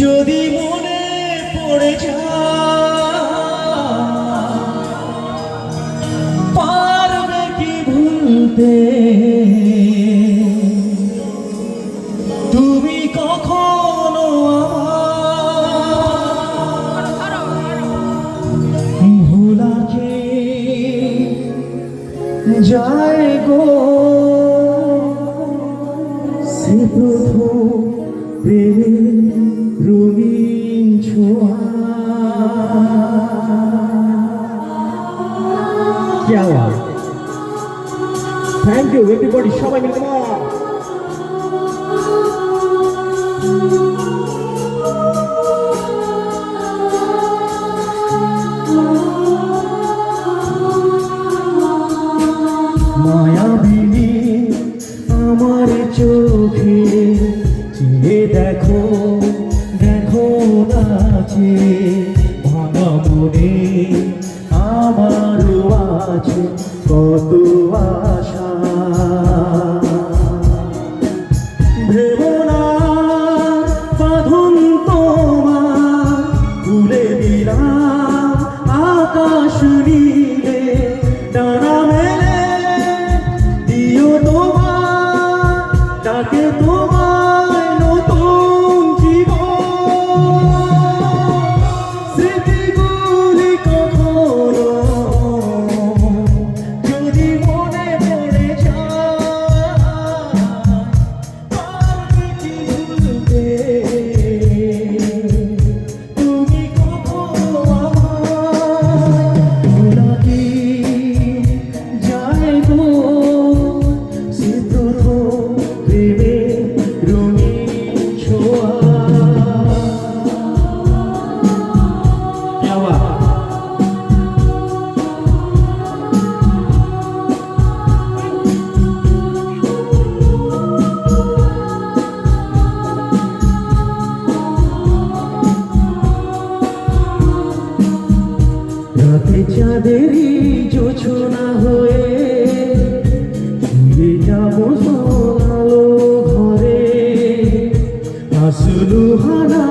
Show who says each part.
Speaker 1: যদি মনে পড়ে যায় পারবে কি ভুলতে? তুমি কখনো ভোলাকে যায় গো। সে প্রথম প্রেমের রঙিন ছোঁয়া।
Speaker 2: থ্যাংক ইউ এভরিবডি সবাই মিলে
Speaker 1: চেয়ে দেখো দেখো নাচে ভাঙা মনে আমারও আছে। রাতে চাঁদেরই জোছনা হয়ে ফিরে যাব সোনালো ঘরে। আসলু হানা